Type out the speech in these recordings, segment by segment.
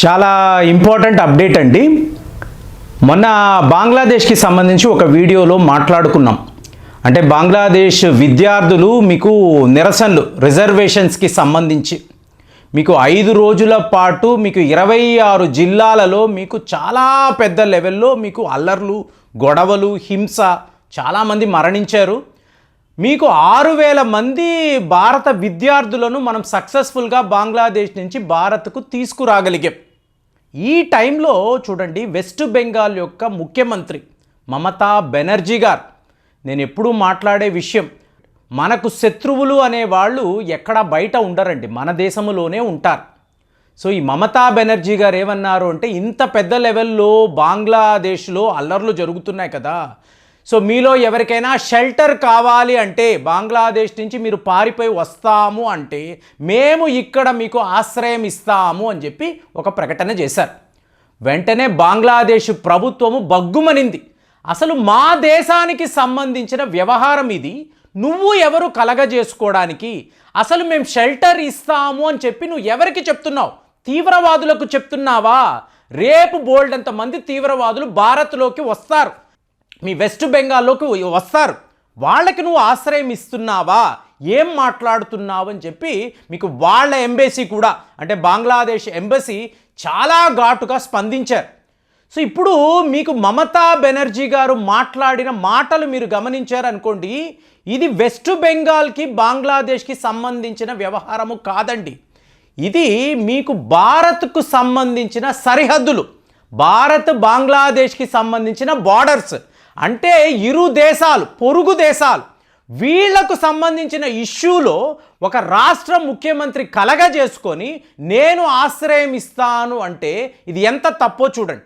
చాలా important update అండి. మొన్న బంగ్లాదేశ్కి సంబంధించి ఒక వీడియోలో మాట్లాడుకున్నాం. అంటే బంగ్లాదేశ్ విద్యార్థులు మీకు నిరసనలు రిజర్వేషన్స్కి సంబంధించి. మీకు ఐదు రోజుల పాటు మీకు ఇరవై ఆరు జిల్లాలలో మీకు చాలా పెద్ద లెవెల్లో మీకు అల్లర్లు గొడవలు హింస చాలామంది మరణించారు. మీకు ఆరు వేల మంది భారత విద్యార్థులను మనం సక్సెస్ఫుల్గా బంగ్లాదేశ్ నుంచి భారత్కు తీసుకురాగలిగాం. ఈ టైంలో చూడండి వెస్ట్ బెంగాల్ యొక్క ముఖ్యమంత్రి మమతా బెనర్జీ గారు. నేను ఎప్పుడూ మాట్లాడే విషయం మనకు శత్రువులు అనేవాళ్ళు ఎక్కడా బయట ఉండరండి మన దేశంలోనే ఉంటారు. సో ఈ మమతా బెనర్జీ గారు ఏమన్నారు అంటే ఇంత పెద్ద లెవెల్లో బంగ్లాదేశ్లో అల్లర్లు జరుగుతున్నాయి కదా సో మీలో ఎవరికైనా షెల్టర్ కావాలి అంటే బంగ్లాదేశ్ నుంచి మీరు పారిపోయి వస్తాము అంటే మేము ఇక్కడ మీకు ఆశ్రయం ఇస్తాము అని చెప్పి ఒక ప్రకటన చేశారు. వెంటనే బంగ్లాదేశ్ ప్రభుత్వము బగ్గుమనింది. అసలు మా దేశానికి సంబంధించిన వ్యవహారం ఇది. నువ్వు ఎవరు కలగజేసుకోవడానికి? అసలు మేము షెల్టర్ ఇస్తాము అని చెప్పి నువ్వు ఎవరికి చెప్తున్నావు? తీవ్రవాదులకు చెప్తున్నావా? రేపు బోల్డ్ మంది తీవ్రవాదులు భారత్లోకి వస్తారు. మీ వెస్ట్ బెంగాల్లోకి వస్తారు. వాళ్ళకి నువ్వు ఆశ్రయం ఇస్తున్నావా? ఏం మాట్లాడుతున్నావు అని చెప్పి మీకు వాళ్ళ ఎంబసీ కూడా అంటే బంగ్లాదేశ్ ఎంబసీ చాలా ఘాటుగా స్పందించారు. సో ఇప్పుడు మీకు మమతా బెనర్జీ గారు మాట్లాడిన మాటలు మీరు గమనించారనుకోండి ఇది వెస్ట్ బెంగాల్కి బంగ్లాదేశ్కి సంబంధించిన వ్యవహారము కాదండి. ఇది మీకు భారత్కు సంబంధించిన సరిహద్దులు భారత్ బంగ్లాదేశ్కి సంబంధించిన బార్డర్స్ అంటే ఇరు దేశాలు పొరుగు దేశాలు వీళ్ళకు సంబంధించిన ఇష్యూలో ఒక రాష్ట్ర ముఖ్యమంత్రి కలగ చేసుకొని నేను ఆశ్రయం ఇస్తాను అంటే ఇది ఎంత తప్పో చూడండి.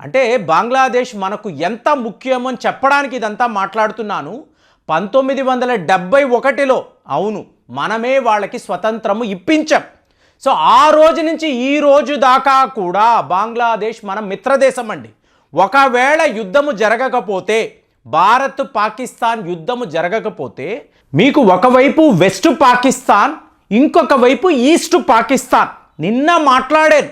అంటే బంగ్లాదేశ్ మనకు ఎంత ముఖ్యమని చెప్పడానికి ఇదంతా మాట్లాడుతున్నాను. పంతొమ్మిది వందల డెబ్బై ఒకటిలో అవును మనమే వాళ్ళకి స్వతంత్రము ఇప్పించాం. సో ఆ రోజు నుంచి ఈ రోజు దాకా కూడా బంగ్లాదేశ్ మన మిత్రదేశం అండి. ఒకవేళ యుద్ధము జరగకపోతే భారత్ పాకిస్తాన్ యుద్ధము జరగకపోతే మీకు ఒకవైపు వెస్ట్ పాకిస్తాన్ ఇంకొక వైపు ఈస్ట్ పాకిస్తాన్. నిన్న మాట్లాడాను.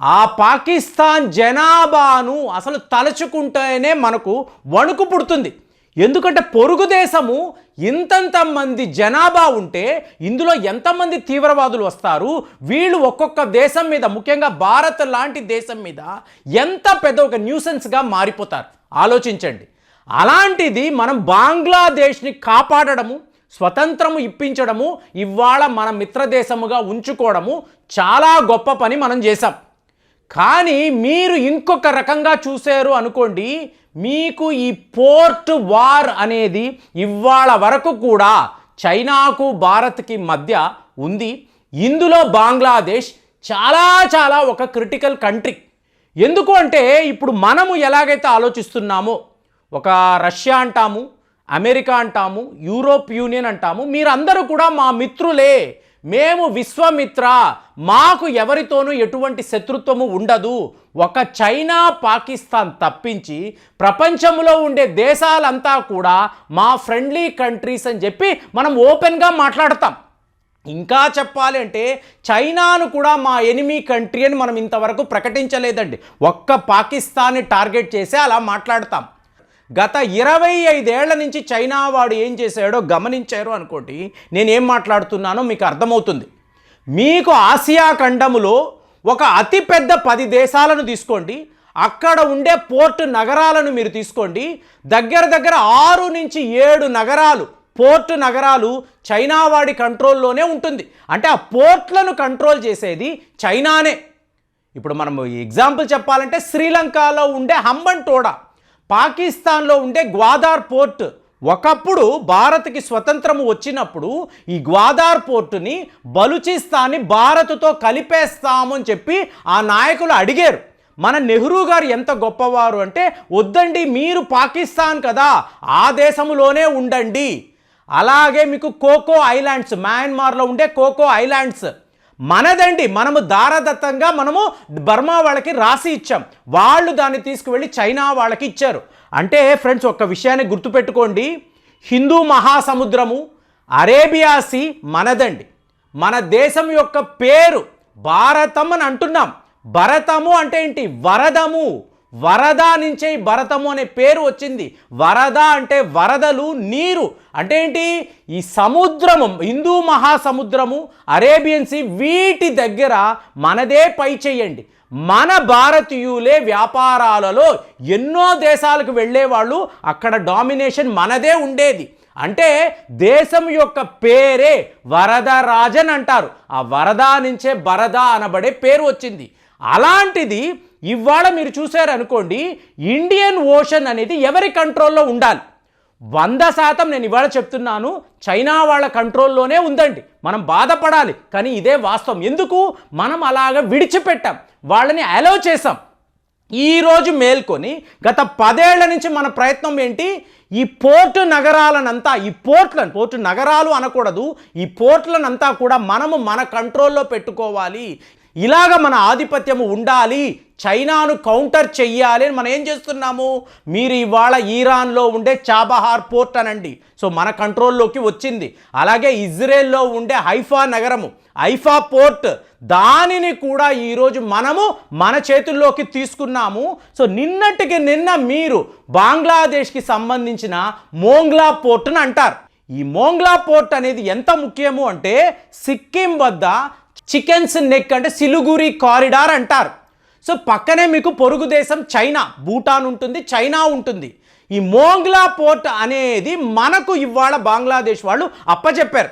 ఆ పాకిస్తాన్ జనాభాను అసలు తలుచుకుంటేనే మనకు వణుకు పుడుతుంది. ఎందుకంటే పొరుగు దేశము ఇంతంత మంది జనాభా ఉంటే ఇందులో ఎంతమంది తీవ్రవాదులు వస్తారు? వీళ్ళు ఒక్కొక్క దేశం మీద ముఖ్యంగా భారత్ లాంటి దేశం మీద ఎంత పెద్ద ఒక న్యూసెన్స్గా మారిపోతారు? ఆలోచించండి. అలాంటిది మనం బంగ్లాదేశ్ని కాపాడడము స్వతంత్రము ఇప్పించడము ఇవాళ మన మిత్రదేశముగా ఉంచుకోవడము చాలా గొప్ప పని మనం చేశాం. కానీ మీరు ఇంకొక రకంగా చూశారు అనుకోండి మీకు ఈ పోర్ట్ వార్ అనేది ఇవాళ వరకు కూడా చైనాకు భారత్కి మధ్య ఉంది. ఇందులో బంగ్లాదేశ్ చాలా చాలా ఒక క్రిటికల్ కంట్రీ. ఎందుకు అంటే ఇప్పుడు మనము ఎలాగైతే ఆలోచిస్తున్నామో ఒక రష్యా అంటాము అమెరికా అంటాము యూరోప్ యూనియన్ అంటాము మీరందరూ కూడా మా మిత్రులే. మేము విశ్వమిత్ర మాకు ఎవరితోనూ ఎటువంటి శత్రుత్వము ఉండదు. ఒక చైనా పాకిస్తాన్ తప్పించి ప్రపంచంలో ఉండే దేశాలంతా కూడా మా ఫ్రెండ్లీ కంట్రీస్ అని చెప్పి మనం ఓపెన్గా మాట్లాడతాం. ఇంకా చెప్పాలి అంటే చైనాను కూడా మా ఎనిమీ కంట్రీ అని మనం ఇంతవరకు ప్రకటించలేదండి. ఒక్క పాకిస్తాన్ని టార్గెట్ చేసి అలా మాట్లాడతాం. గత ఇరవై ఐదేళ్ళ నుంచి చైనా వాడు ఏం చేశాడో గమనించారు అనుకోండి నేనేం మాట్లాడుతున్నానో మీకు అర్థమవుతుంది. మీకు ఆసియా ఖండములో ఒక అతిపెద్ద పది దేశాలను తీసుకోండి అక్కడ ఉండే పోర్ట్ నగరాలను మీరు తీసుకోండి దగ్గర దగ్గర ఆరు నుంచి ఏడు నగరాలు పోర్ట్ నగరాలు చైనా వాడి కంట్రోల్లోనే ఉంటుంది. అంటే ఆ పోర్ట్లను కంట్రోల్ చేసేది చైనానే. ఇప్పుడు మనం ఎగ్జాంపుల్ చెప్పాలంటే శ్రీలంకలో ఉండే హంబన్ టోడా. పాకిస్తాన్లో ఉండే గ్వాదార్ పోర్ట్. ఒకప్పుడు భారత్కి స్వతంత్రము వచ్చినప్పుడు ఈ గ్వాదార్ పోర్టుని బలుచిస్తాన్ని భారత్తో కలిపేస్తాము అని చెప్పి ఆ నాయకులు అడిగారు. మన నెహ్రూ గారు ఎంత గొప్పవారు అంటే వద్దండి మీరు పాకిస్తాన్ కదా ఆ దేశంలోనే ఉండండి. అలాగే మీకు కోకో ఐలాండ్స్ మయన్మార్లో ఉండే కోకో ఐలాండ్స్ మనదండి మనము దారదత్తంగా మనము బర్మా వాళ్ళకి రాసి ఇచ్చాం. వాళ్ళు దాన్ని తీసుకువెళ్ళి చైనా వాళ్ళకి ఇచ్చారు. అంటే ఫ్రెండ్స్ ఒక్క విషయాన్ని గుర్తుపెట్టుకోండి. హిందూ మహాసముద్రము అరేబియా సీ మనదండి. మన దేశం యొక్క పేరు భారతం అని అంటున్నాం. భరతము అంటే ఏంటి? వరదము. వరద నుంచే భరతము అనే పేరు వచ్చింది. వరద అంటే వరదలు నీరు. అంటే ఏంటి? ఈ సముద్రము హిందూ మహాసముద్రము అరేబియన్ సీ వీటి దగ్గర మనదే పై చేయండి. మన భారతీయులే వ్యాపారాలలో ఎన్నో దేశాలకు వెళ్ళేవాళ్ళు అక్కడ డామినేషన్ మనదే ఉండేది. అంటే దేశం యొక్క పేరే వరదరాజన్ అంటారు. ఆ వరద నుంచే బరద అనబడే పేరు వచ్చింది. అలాంటిది ఇవాళ మీరు చూశారనుకోండి ఇండియన్ ఓషన్ అనేది ఎవరి కంట్రోల్లో ఉండాలి? వంద శాతం నేను ఇవాళ చెప్తున్నాను చైనా వాళ్ళ కంట్రోల్లోనే ఉందండి. మనం బాధపడాలి కానీ ఇదే వాస్తవం. ఎందుకు? మనం అలాగ విడిచిపెట్టాం వాళ్ళని అలో చేసాం ఈరోజు మేల్కొని గత పదేళ్ళ నుంచి మన ప్రయత్నం ఏంటి? ఈ పోర్టు నగరాలనంతా ఈ పోర్ట్లను పోర్టు నగరాలు అనకూడదు ఈ పోర్ట్లనంతా కూడా మనము మన కంట్రోల్లో పెట్టుకోవాలి. ఇలాగ మన ఆధిపత్యము ఉండాలి. చైనాను కౌంటర్ చెయ్యాలి అని మనం ఏం చేస్తున్నాము? మీరు ఇవాళ ఈరాన్లో ఉండే చాబహార్ పోర్ట్ అనండి. సో మన కంట్రోల్లోకి వచ్చింది. అలాగే ఇజ్రాయెల్లో ఉండే హైఫా నగరము ఐఫా పోర్ట్ దానిని కూడా ఈరోజు మనము మన చేతుల్లోకి తీసుకున్నాము. సో నిన్నటికి నిన్న మీరు బంగ్లాదేశ్కి సంబంధించిన మోంగ్లా పోర్ట్ని అంటారు. ఈ మోంగ్లా పోర్ట్ అనేది ఎంత ముఖ్యము అంటే సిక్కిం వద్ద చికెన్స్ నెక్ అంటే సిలుగురి కారిడార్ అంటారు. సో పక్కనే మీకు పొరుగు దేశం చైనా భూటాన్ ఉంటుంది చైనా ఉంటుంది. ఈ మోంగ్లా పోర్ట్ అనేది మనకు ఇవాళ బంగ్లాదేశ్ వాళ్ళు అప్పచెప్పారు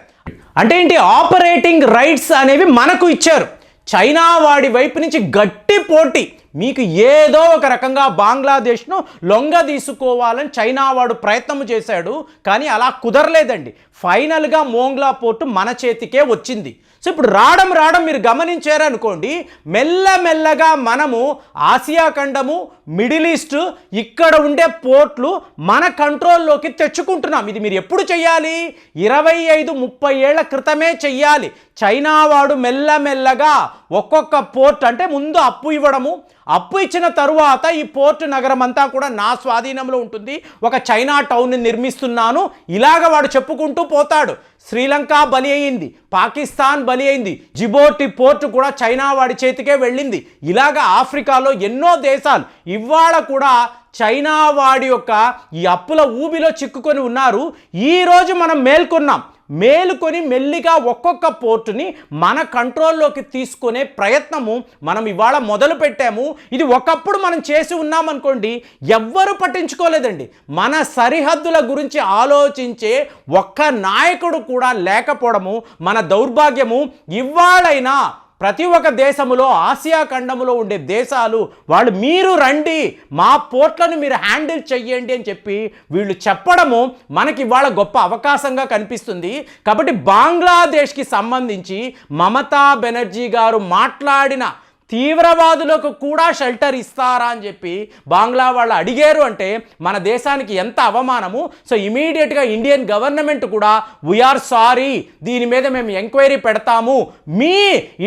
అంటే ఏంటి? ఆపరేటింగ్ రైట్స్ అనేవి మనకు ఇచ్చారు. చైనా వాడి వైపు నుంచి గట్టి పోటీ మీకు ఏదో ఒక రకంగా బంగ్లాదేశ్ను లొంగ తీసుకోవాలని చైనా వాడు ప్రయత్నం చేశాడు కానీ అలా కుదరలేదండి. ఫైనల్గా మోంగ్లా పోర్టు మన చేతికే వచ్చింది. సో ఇప్పుడు రావడం రావడం మీరు గమనించారనుకోండి మెల్లమెల్లగా మనము ఆసియా ఖండము మిడిల్ ఈస్ట్ ఇక్కడ ఉండే పోర్ట్లు మన కంట్రోల్లోకి తెచ్చుకుంటున్నాం. ఇది మీరు ఎప్పుడు చేయాలి ఇరవై ఐదు ముప్పై ఏళ్ళ క్రితమే చెయ్యాలి. చైనా వాడు మెల్లమెల్లగా ఒక్కొక్క పోర్ట్ అంటే ముందు అప్పు ఇవ్వడము అప్పు ఇచ్చిన తరువాత ఈ పోర్టు నగరం అంతా కూడా నా స్వాధీనంలో ఉంటుంది. ఒక చైనా టౌన్ నిర్మిస్తున్నాను. ఇలాగ వాడు చెప్పుకుంటూ పోతాడు. శ్రీలంక బలి అయింది. పాకిస్తాన్ బలి అయింది. జిబోటి పోర్టు కూడా చైనా వాడి చేతికే వెళ్ళింది. ఇలాగ ఆఫ్రికాలో ఎన్నో దేశాలు ఇవాళ కూడా చైనా వాడి యొక్క ఈ అప్పుల ఊబిలో చిక్కుకొని ఉన్నారు. ఈరోజు మనం మేల్కొన్నాం. మేలుకొని మెల్లిగా ఒక్కొక్క పోర్టుని మన కంట్రోల్లోకి తీసుకునే ప్రయత్నము మనం ఇవాళ మొదలు పెట్టాము. ఇది ఒకప్పుడు మనం చేసి ఉన్నామనుకోండి ఎవ్వరు పట్టించుకోలేదండి. మన సరిహద్దుల గురించి ఆలోచించే ఒక్క నాయకుడు కూడా లేకపోవడము మన దౌర్భాగ్యము. ఇవాళైనా ప్రతి ఒక్క దేశములో ఆసియా ఖండములో ఉండే దేశాలు వాళ్ళు మీరు రండి మా పోర్ట్లను మీరు హ్యాండిల్ చెయ్యండి అని చెప్పి వీళ్ళు చెప్పడము మనకి ఇవాళ గొప్ప అవకాశంగా కనిపిస్తుంది. కాబట్టి బంగ్లాదేశ్కి సంబంధించి మమతా బెనర్జీ గారు మాట్లాడిన తీవ్రవాదులకు కూడా షెల్టర్ ఇస్తారా అని చెప్పి బంగ్లా వాళ్ళు అడిగారు అంటే మన దేశానికి ఎంత అవమానము? సో ఇమీడియట్గా ఇండియన్ గవర్నమెంట్ కూడా వీఆర్ సారీ దీని మీద మేము ఎంక్వైరీ పెడతాము. మీ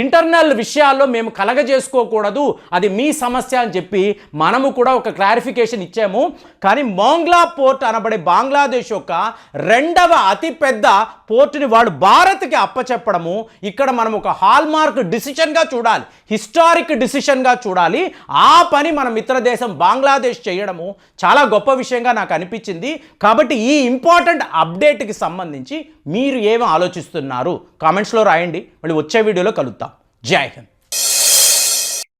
ఇంటర్నల్ విషయాల్లో మేము కలగజేసుకోకూడదు. అది మీ సమస్య అని చెప్పి మనము కూడా ఒక క్లారిఫికేషన్ ఇచ్చాము. కానీ మోంగ్లా పోర్ట్ అనబడే బంగ్లాదేశ్ యొక్క రెండవ అతిపెద్ద పోర్టుని వాడు భారత్కి అప్పచెప్పడము. ఇక్కడ మనం ఒక హాల్మార్క్ డిసిషన్గా చూడాలి. హిస్టారిక్ డిసిషన్గా చూడాలి. ఆ పని మన మిత్రదేశం బంగ్లాదేశ్ చేయడము చాలా గొప్ప విషయంగా నాకు అనిపించింది. కాబట్టి ఈ ఇంపార్టెంట్ అప్డేట్కి సంబంధించి మీరు ఏమి ఆలోచిస్తున్నారు? కామెంట్స్లో రాయండి. మళ్ళీ వచ్చే వీడియోలో కలుద్దాం. జై హింద్.